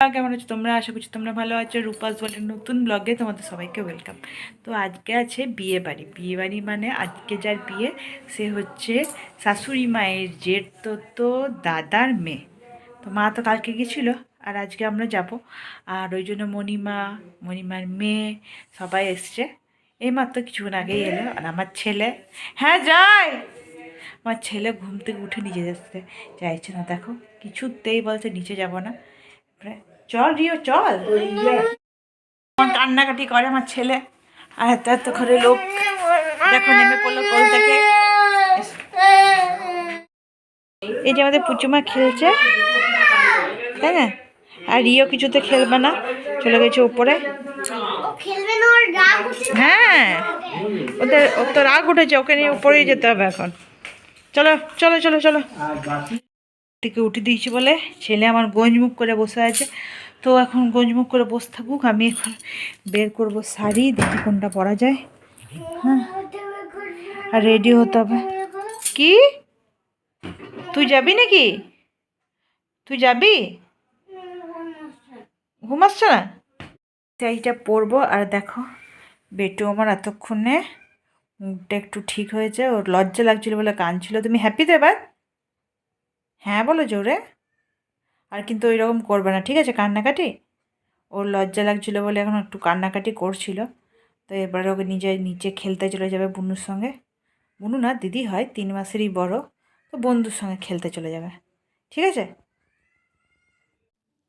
কেমন আছো তোমরা? আশা করছি তোমরা ভালো আছো। রূপাস বলে নতুন ব্লগে তোমাদের সবাইকে ওয়েলকাম তো আজকে আছে বিয়ে বাড়ি। বিয়ে বাড়ি মানে আজকে যার বিয়ে, সে হচ্ছে শাশুড়ি মায়ের জেঠ তো তো দাদার মেয়ে। তো মা তো কালকে গেছিল, আর আজকে আমরা যাব। আর ওই জন্য মণিমা, মণিমার মেয়ে সবাই এসছে। এই মাত্র কিছুক্ষণ আগেই এলো, আর আমার ছেলে। হ্যাঁ যাই! আমার ছেলে ঘুম থেকে উঠে নিচে যাচ্ছে চাইছে না, দেখো। কিছুতেই বলছে নিচে যাব না। চল রিও চল। কান্নাকাটি করে আমার ছেলে। আর এত এত করে লোক। দেখো নেমে পড়ল কোল থেকে। এই যে আমাদের পুচুমা খেলছে। তাই না? আর রিও কিছুতে খেলবে না। চলে গেছে উপরে। ও হ্যাঁ। ওদের ওর তো রাগ উঠেছে। ওকে নিয়ে উপরেই যেতে হবে এখন। চলো চলো চলো চলো। থেকে উঠে দিয়েছি বলে ছেলে আমার গঞ্জমুখ করে বসে আছে। তো এখন গঞ্জমুখ করে বসে থাকুক, আমি এখন বের করব শাড়ি, দেখি কোনটা পরা যায়। হ্যাঁ। আর রেডি হতে হবে। কি? তুই যাবি নাকি? তুই যাবি? ঘুমাচ্ছ না? শাড়িটা পরবো আর দেখো, বেটু আমার এতক্ষণে মুখটা একটু ঠিক হয়েছে, ওর লজ্জা লাগছিল বলে কাঁদছিল। তুমি হ্যাপি তো এবার? হ্যাঁ বলো জোরে। আর কিন্তু ওই রকম করবে না, ঠিক আছে? কান্নাকাটি? ওর লজ্জা লাগছিল বলে এখন একটু কান্নাকাটি করছিল। তো এবারে ওকে নিজে, নিচে খেলতে চলে যাবে বুনুর সঙ্গে। বুনু না, দিদি হয়, তিন মাসেরই বড়। তো বন্ধুর সঙ্গে খেলতে চলে যাবে। ঠিক আছে?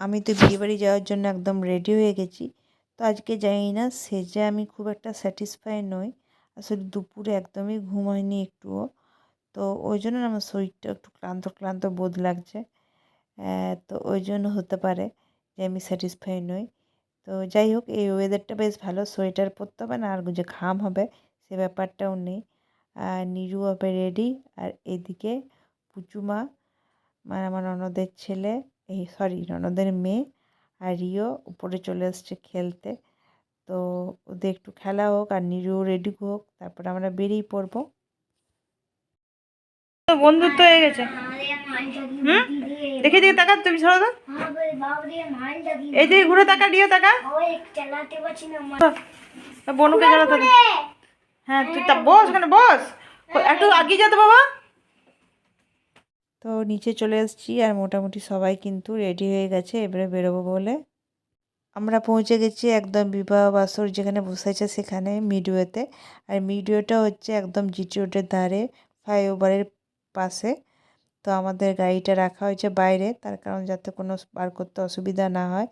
আমি তো বিয়েবাড়ি যাওয়ার জন্য একদম রেডি হয়ে গেছি। তো আজকে জানি না, সেজে আমি খুব একটা স্যাটিসফাই নই। আসলে দুপুরে একদমই ঘুম হয়নি একটুও। তো ওই জন্য আমার শরীরটা একটু ক্লান্ত ক্লান্ত বোধ লাগছে। তো ওই জন্য হতে পারে যে আমি স্যাটিসফাই নই। তো যাই হোক, এই ওয়েদারটা বেশ ভালো সোয়েটার পরতে হবে না, আর যে ঘাম হবে, সে ব্যাপারটাও নেই। আর নিরু হবে রেডি আর এদিকে পুচুমা মানে আমার ননদের ছেলে, এই সরি ননদের মেয়ে আর রিও উপরে চলে এসছে খেলতে। তো ওদের একটু খেলা হোক, আর নিরু রেডি হোক, তারপরে আমরা বেরিয়ে পড়ব। বন্ধুত্ব হয়ে গেছে। হুম? দেখে দিকে তাকা তুমি সরো তো। এই দিকে ঘুরে তাকা দিও তাকা বনুকে জানাতে হ্যাঁ তুই তা বস ওখানে, বস। একটু আগিয়ে যেতে বাবা। তো নিচে চলে এসেছি আর মোটামুটি সবাই কিন্তু রেডি হয়ে গেছে, এবারে বেরোবো বলে। আমরা পৌঁছে গেছি একদম বিবাহ বাসর যেখানে বসেছে সেখানে মিডিওতে। আর মিডিওটা হচ্ছে একদম জিটি রোডের ধারে, ফ্লাইওভারের পাশে। তো আমাদের গাড়িটা রাখা হয়েছে বাইরে, তার কারণ যাতে কোনো বার করতে অসুবিধা না হয়।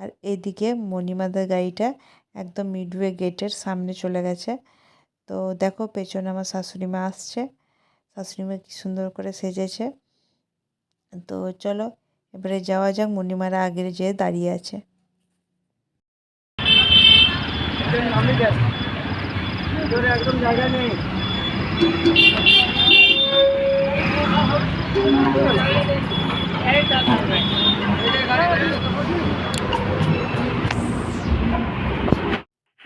আর এদিকে মণিমাদের গাড়িটা একদম মিডওয়ে গেটের সামনে চলে গেছে। তো দেখো পেছনে আমার শাশুড়ি মা আসছে। শাশুড়ি মা কী সুন্দর করে সেজেছে। তো চলো, এবারে যাওয়া যাক, মণিমারা আগের যেয়ে দাঁড়িয়ে আছে।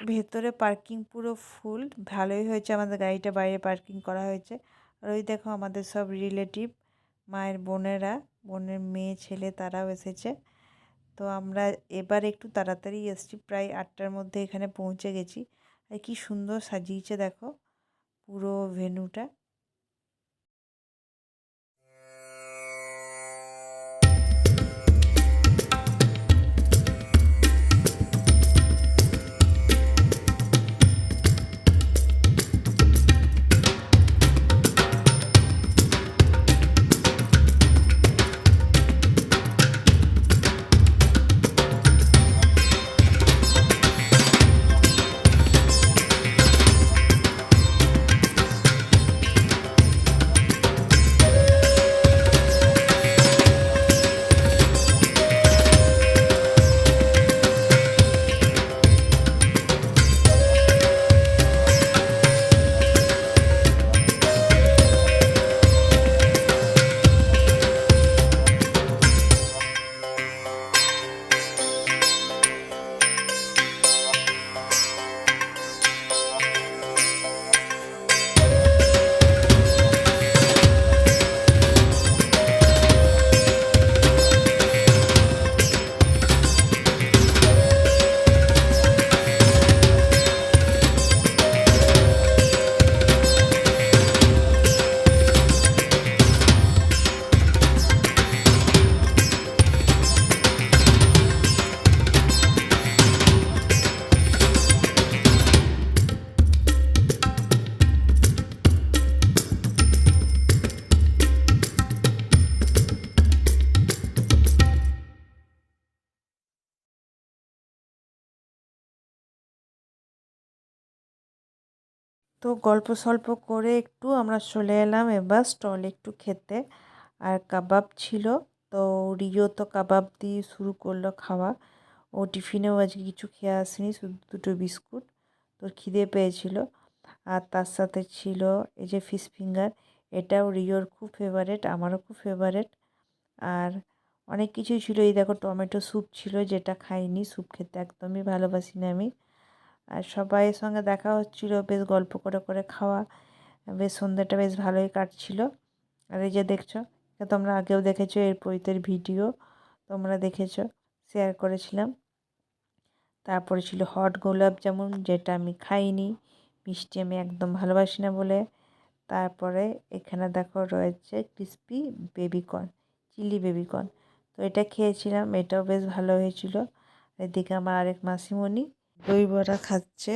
ভেতরে পার্কিং পুরো ফুল, ভালোই হয়েছে আমাদের গাড়িটা, বাইরে পার্কিং করা হয়েছে। আর ওই দেখো আমাদের সব রিলেটিভ, মায়ের বোনেরা, বোনের মেয়ে, ছেলে তারাও এসেছে। তো আমরা এবার একটু তাড়াতাড়ি এসেছি, প্রায় আটটার মধ্যে এখানে পৌঁছে গেছি। আর কি সুন্দর সাজিয়েছে দেখো, পুরো ভেন্যুটা। তো গল্প সল্প করে একটু আমরা চলে এলাম এবার স্টলে একটু খেতে। আর কাবাব ছিল। তো রিও তো কাবাব দিয়ে শুরু করল খাওয়া। ও টিফিনেও আজকে কিছু খেয়ে আসেনি, শুধু দুটো বিস্কুট। তোর খিদে পেয়েছিল। আর তার সাথে ছিল এই যে ফিশ ফিঙ্গার। এটাও রিওর খুব ফেভারেট আমারও খুব ফেভারেট আর অনেক কিছুই ছিল। এই দেখো টমেটো স্যুপ ছিল, যেটা খাইনি। স্যুপ খেতে একদমই ভালোবাসি না আমি। আর সবাইয়ের সঙ্গে দেখা হচ্ছিল, বেশ গল্প করে করে খাওয়া, বেশ সন্ধ্যাটা বেশ ভালোই কাটছিল। আর এই যে দেখছ তোমরা আগেও দেখেছ, এর পৈতের ভিডিও তোমরা দেখেছ শেয়ার করেছিলাম। তারপরে ছিল হট গোলাপ জামুন, যেটা আমি খাইনি, মিষ্টি আমি একদম ভালোবাসি না বলে। তারপরে এখানে দেখো রয়েছে ক্রিস্পি বেবিকর্ন চিলি বেবিকর্ন তো এটা খেয়েছিলাম, এটাও বেশ ভালো হয়েছিল। এদিকে আমার আরেক মাসিমণি দই বড়া খাচ্ছে।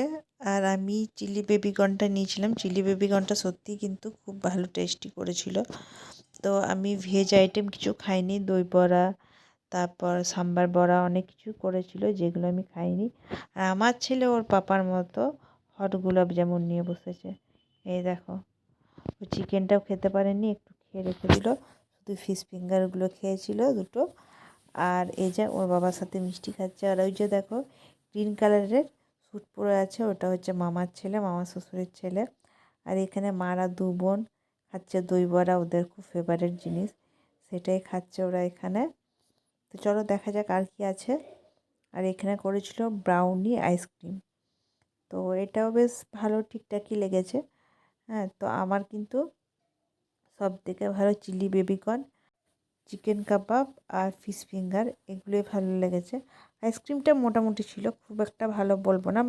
আর আমি চিলি বেবিকর্নটা নিয়েছিলাম। চিলি বেবিকর্নটা সত্যি কিন্তু খুব ভালো টেস্টি করেছিল। তো আমি ভেজ আইটেম কিছু খাইনি। দই বড়া, তারপর সাম্বার বড়া অনেক কিছু করেছিল যেগুলো আমি খাইনি। আর আমার ছেলে ওর পাপার মতো হট গোলাপ জামুন নিয়ে বসেছে। এই দেখো। ও চিকেনটাও খেতে পারেনি, একটু খেয়ে রেখে দিল। শুধু ফিশ ফিঙ্গারগুলো খেয়েছিল দুটো। আর এই যে ওর বাবার সাথে মিষ্টি খাচ্ছে। আর ওই যে দেখো গ্রিন কালারের স্যুট পরে আছে, ওটা হচ্ছে মামার ছেলে মামা শ্বশুরের ছেলে। আর এখানে মারা দু বোন, খাচ্ছে দই বড়া, ওদের খুব ফেভারেট জিনিস, সেটাই খাচ্ছে ওরা এখানে। তো চলো দেখা যাক আর কি আছে। আর এখানে করেছিল ব্রাউনি আইসক্রিম তো এটাও বেশ ভালো ঠিকঠাকই লেগেছে। হ্যাঁ তো আমার কিন্তু সব থেকে ভালো chilli baby corn chicken kebab আর ফিশ ফিঙ্গার, এগুলোই ভালো লেগেছে। আইসক্রিমটা মোটামুটি ছিল, খুব একটা ভালো বলব না।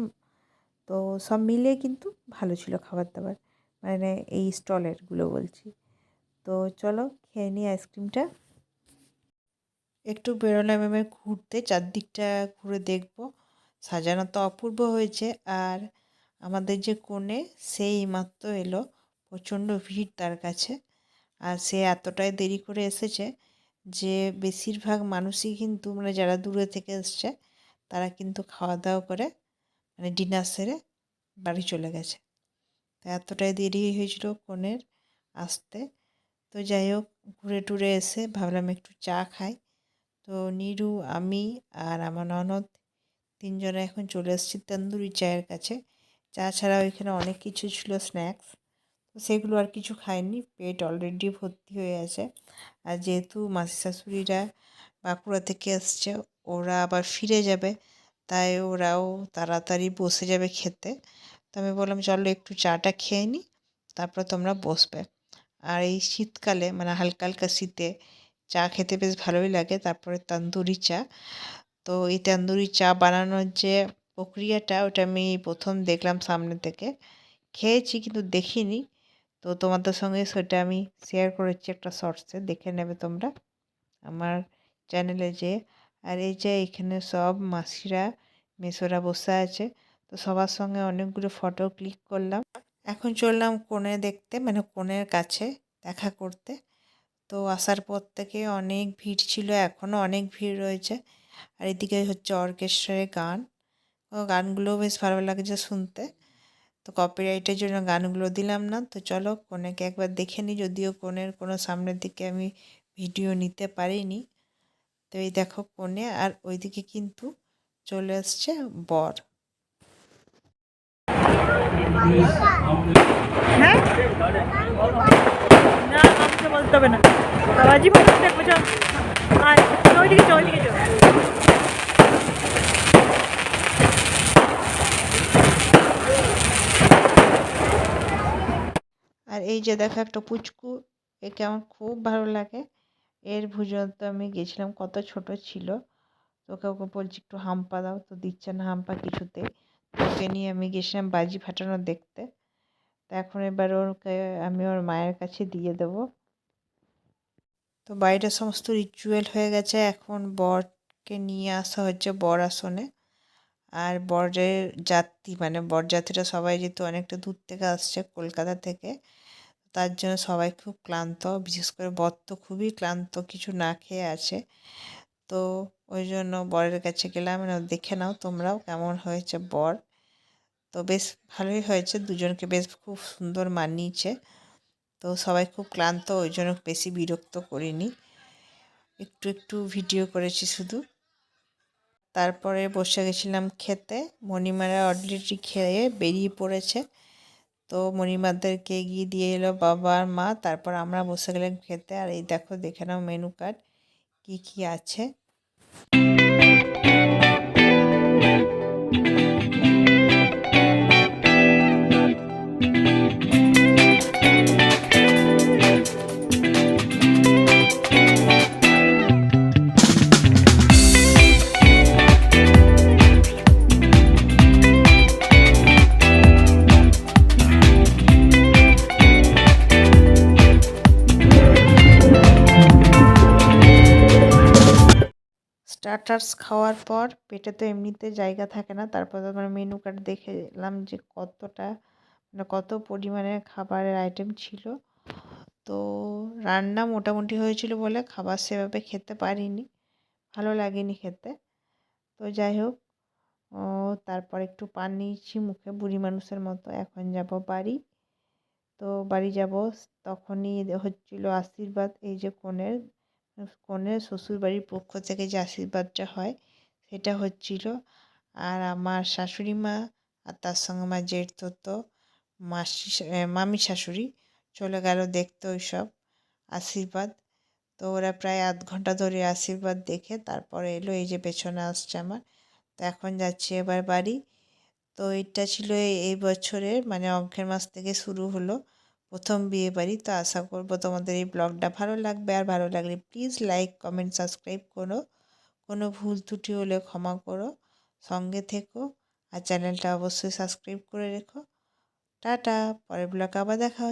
তো সব মিলিয়ে কিন্তু ভালো ছিল খাবার দাবার মানে এই স্টলেরগুলো বলছি। তো চলো খেয়ে নিই আইসক্রিমটা। একটু বেরোলাম এমনি ঘুরতে, চারদিকটা ঘুরে দেখব। সাজানো তো অপূর্ব হয়েছে, আর আমাদের যে কোণে সেই মাত্র এলো, প্রচণ্ড ভিড় তার কাছে। আর সে এতটাই দেরি করে এসেছে যে বেশিরভাগ মানুষই কিন্তু মানে যারা দূরে থেকে এসছে, তারা কিন্তু খাওয়া দাওয়া করে মানে ডিনার সেরে বাড়ি চলে গেছে। তো এতটাই দেরি হয়েছিল কনের আসতে। তো যাই হোক, ঘুরে টুরে এসে ভাবলাম একটু চা খাই। তো নিরু, আমি আর আমার ননদ তিনজনে এখন চলে এসেছি তন্দুরি চায়ের কাছে। চা ছাড়া ওইখানে অনেক কিছু ছিল স্ন্যাক্স সেগুলো আর কিছু খায়নি পেট অলরেডি ভর্তি হয়ে আছে। আর যেহেতু মাসি শাশুড়িরা বাঁকুড়া থেকে এসছে ওরা আবার ফিরে যাবে, তাই ওরাও তাড়াতাড়ি বসে যাবে খেতে। তো আমি বললাম, চলো একটু চাটা খেয়ে নিই তারপর তোমরা বসবে। আর এই শীতকালে মানে হালকা হালকা শীতে চা খেতে বেশ ভালোই লাগে, তারপরে তন্দুরি চা। তো এই তন্দুরি চা বানানোর যে প্রক্রিয়াটা, ওটা আমি প্রথম দেখলাম সামনে থেকে। খেয়েছি, কিন্তু দেখিনি। তো তোমাদের সঙ্গে সেটা আমি শেয়ার করেছি একটা শর্টসে দেখে নেবে তোমরা। আমার চ্যানেলে যে, আর এই যে এখানে সব মাসিরা, মেসোরা বসে আছে, তো সবার সঙ্গে অনেকগুলো ফটো ক্লিক করলাম। এখন চললাম কোণে দেখতে মানে কোণের কাছে দেখা করতে। তো আসার পর থেকে অনেক ভিড় ছিল এখনও অনেক ভিড় রয়েছে। আর এদিকে হচ্ছে অর্কেস্ট্রারে গান। গানগুলোও বেশ ভালো লাগছে শুনতে। তো কপিরাইটের জন্য গানগুলো দিলাম না। তো চলো কোনেকে একবার দেখে নিই যদিও কোনের কোনো সামনের দিকে আমি ভিডিও নিতে পারিনি। তো এই দেখো কোণে আর ওইদিকে কিন্তু চলে আসছে বর। হ্যাঁ? না বলতে হবে না। বলতে দেখব চল আয়, ওইদিকে চল ওইদিকে চল। আর এই যে দেখো একটা পুচকু, একে আমার খুব ভালো লাগে। এর ভুজন তো আমি গেছিলাম, কত ছোট ছিল। তোকে ওকে বলছি, একটু হাম্পা দাও। তো দিচ্ছে না হাম্পা কিছুতে ওকে নিয়ে আমি গেছিলাম বাজি ফাটানো দেখতে। তো এখন এবার ওকে আমি ওর মায়ের কাছে দিয়ে দেব। তো বাড়িটা সমস্ত রিচুয়াল হয়ে গেছে। এখন বরকে নিয়ে আসা হচ্ছে বর আসনে আর বরের যাত্রী মানে বরযাত্রীরা সবাই যেহেতু অনেকটা দূর থেকে আসছে কলকাতা থেকে তার জন্য সবাই খুব ক্লান্ত, বিশেষ করে বর তো খুবই ক্লান্ত, কিছু না খেয়ে আছে। তো ওই জন্য বরের কাছে গেলাম দেখে নাও তোমরাও কেমন হয়েছে বর? তো বেশ ভালোই হয়েছে, দুজনকে বেশ খুব সুন্দর মানিয়েছে। তো সবাই খুব ক্লান্ত, ওই জন্য বেশি বিরক্ত করিনি। একটু একটু ভিডিও করেছি শুধু। তারপরে বসে গেছিলাম খেতে। মণিমারা অলরেডি খেয়ে বেরিয়ে পড়েছে। তো মণিমাদেরকে গিয়ে দিয়ে এলো বাবা আর মা। তারপর আমরা বসে গেলাম খেতে। আর এই দেখো, দেখে নাও মেনু কার্ড। কী কী আছে? স্টার্টার্স খাওয়ার পর পেটে তো এমনিতে জায়গা থাকে না, তারপর তোমার মেনু কার্ড দেখে এলাম যে কতটা মানে কত পরিমাণে খাবারের আইটেম ছিল। তো রান্না মোটামুটি হয়েছিল বলে খাবার সেভাবে খেতে পারিনি, ভালো লাগেনি খেতে। তো যাই হোক, ও তারপর একটু পান নিয়েছি মুখে বুড়ি মানুষের মতো, এখন যাব বাড়ি। তো বাড়ি যাব, তখনই হচ্ছিল আশীর্বাদ, এই যে কনের কনের শ্বশুরবাড়ির পক্ষ থেকে যে আশীর্বাদটা হয়, সেটা হচ্ছিল, আর আমার শাশুড়ি মা আর তার সঙ্গে আমার জেঠ তো, মাসি মামি শাশুড়ি, চলে গেল দেখতে ওই সব আশীর্বাদ। তো ওরা প্রায় আধ ঘণ্টা ধরে আশীর্বাদ দেখে তারপরে এলো, এই যে পেছনে আসছে আমার। তো এখন যাচ্ছি এবার বাড়ি। তো এটা ছিল এই- বছরের মানে অগ্রের মাস থেকে শুরু হলো। প্রথম বিয়ে বাড়ি, তো আশা করব তোমাদের এই ব্লগটা ভালো লাগবে। আর ভালো লাগলে প্লিজ লাইক কমেন্ট সাবস্ক্রাইব করো। কোনো ভুল ত্রুটি হলে ক্ষমা করো। সঙ্গে থেকো। আর চ্যানেলটা অবশ্যই সাবস্ক্রাইব করে রেখো। টাটা। পরের ব্লগ আবার দেখা